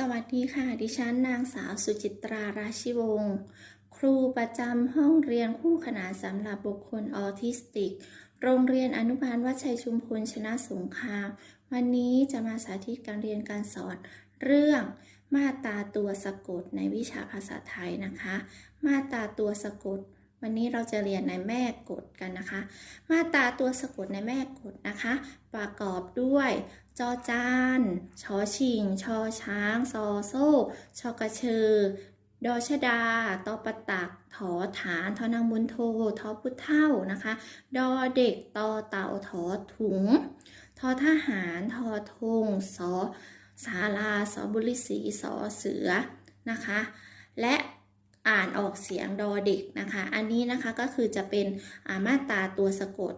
สวัสดีค่ะ ดิฉันนางสาวสุจิตราราชิวงศ์ครูประจำห้องเรียนคู่ขนานสำหรับบุคคลออทิสติก โรงเรียนอนุบาลวัชัยชุมพลชนะสงคราม วันนี้จะมาสาธิตการเรียนการสอน เรื่องมาตราตัวสะกดในวิชาภาษาไทยนะคะ มาตราตัวสะกด วันนี้เราจะเรียนในแม่กฎกันนะคะ มาตราตัวสะกดในแม่กฎนะคะ ประกอบด้วยจอจานชอชิง ชอช้าง ซอโซ่ชอกระเชอดอชดา ตอปะตัก ถอฐาน ทอนางบุญโท ทอพุทเท่านะคะ ดอเด็ก ตอเต่า ถอถุง ทอทหาร ทอธงสอสาราสอบุริสีสอเสือนะคะ และ อ่านออกเสียงดอเด็กนะคะ อันนี้นะคะก็คือจะเป็นามาตราตัวสะกด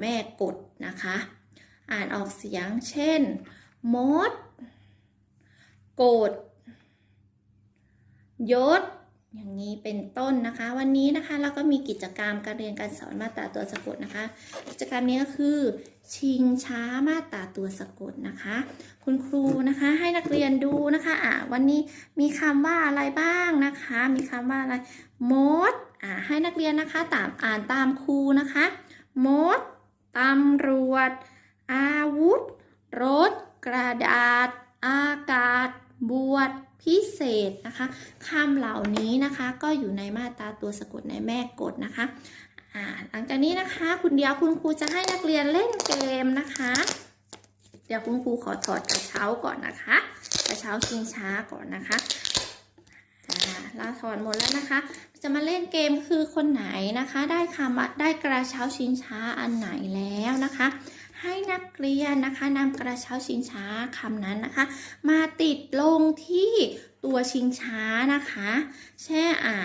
แม่กฎนะคะ อ่านออกเสียงเช่นมดโกดยศ อย่างนี้เป็นต้นนะคะ วันนี้นะคะเราก็มีกิจกรรมการเรียนการสอนมาตราตัวสะกดนะคะ กิจกรรมนี้ก็คือ ชิงช้ามาตราตัวสะกดนะคะ คุณครูนะคะให้นักเรียนดูนะคะอะวันนี้มีคำว่าอะไรบ้างนะคะ มีคำว่าอะไรมดอะให้นักเรียนนะคะตามอ่านตามครูนะคะมดตำรวจ อาวุธ รถ กระดาษ อากาศ บวชพิเศษนะคะคำเหล่านี้นะคะก็อยู่ในมาตราตัวสะกดในแม่กฎนะคะ หลังจากนี้นะคะ คุณเดียวคุณครูจะให้นักเรียนเล่นเกมนะคะ เดี๋ยวคุณครูขอถอดกระเช้าก่อนนะคะ กระเช้าชิงช้าก่อนนะคะเราถอดหมดแล้วนะคะ จะมาเล่นเกมคือคนไหนนะคะ ได้คำว่าได้กระเช้าชิงช้าอันไหนแล้วนะคะ ให้นักเรียนนะคะนำกระเช้าชิงช้าคำนั้นนะคะ มาติดลงที่ตัวชิงช้านะคะ แช่อ่า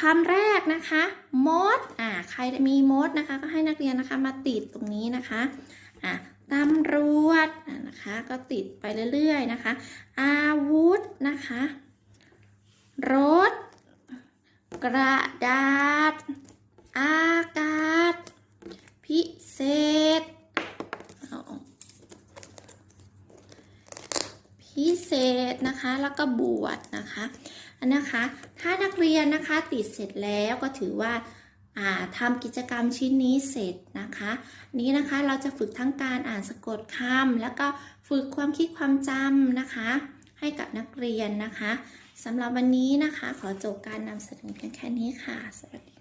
คำแรกนะคะมดอ่าใครมีมดนะคะ ก็ให้นักเรียนนะคะมาติดตรงนี้นะคะอะตำรวจนะคะ ก็ติดไปเรื่อยๆนะคะ อาวุธนะคะ รถ กระดาษ อากาศ พิเศษเอาพิเศษ นะคะ แล้วก็บวชนะคะอันนะคะ ถ้านักเรียนนะคะติดเสร็จแล้วก็ถือว่าอ่าทำกิจกรรมชิ้นนี้เสร็จนะคะ นี้นะคะเราจะฝึกทั้งการอ่านสะกดคำแล้วก็ฝึกความคิดความจำนะคะ ให้กับนักเรียนนะคะสำหรับวันนี้นะคะ ขอจบการนำเสนอเพียงแค่นี้ค่ะ สวัสดี